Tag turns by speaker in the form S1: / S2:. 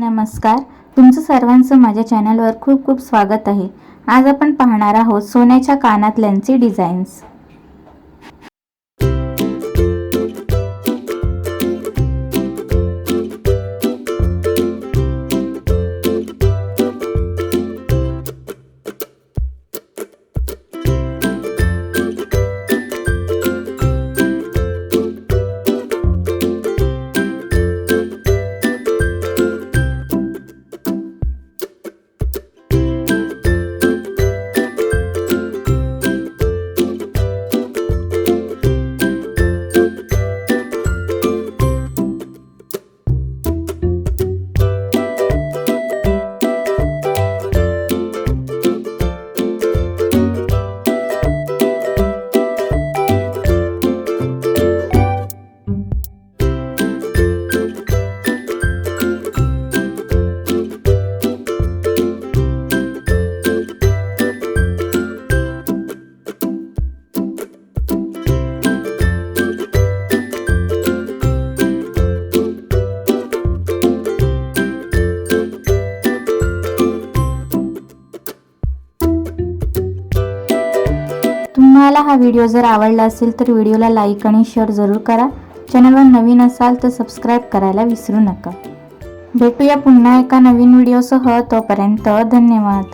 S1: नमस्कार. तुमचं सर्वांचं माझ्या चॅनलवर खूप खूप स्वागत आहे. आज आपण पाहणार आहोत सोन्याच्या कानातल्यांचे डिझाईन्स. तुम्हाला हा व्हिडिओ जर आवडला असेल तर व्हिडिओला लाईक आणि शेअर जरूर करा. चॅनलवर नवीन असाल तर सबस्क्राईब करायला विसरू नका. भेटूया पुन्हा एका नवीन व्हिडिओसह तोपर्यंत धन्यवाद.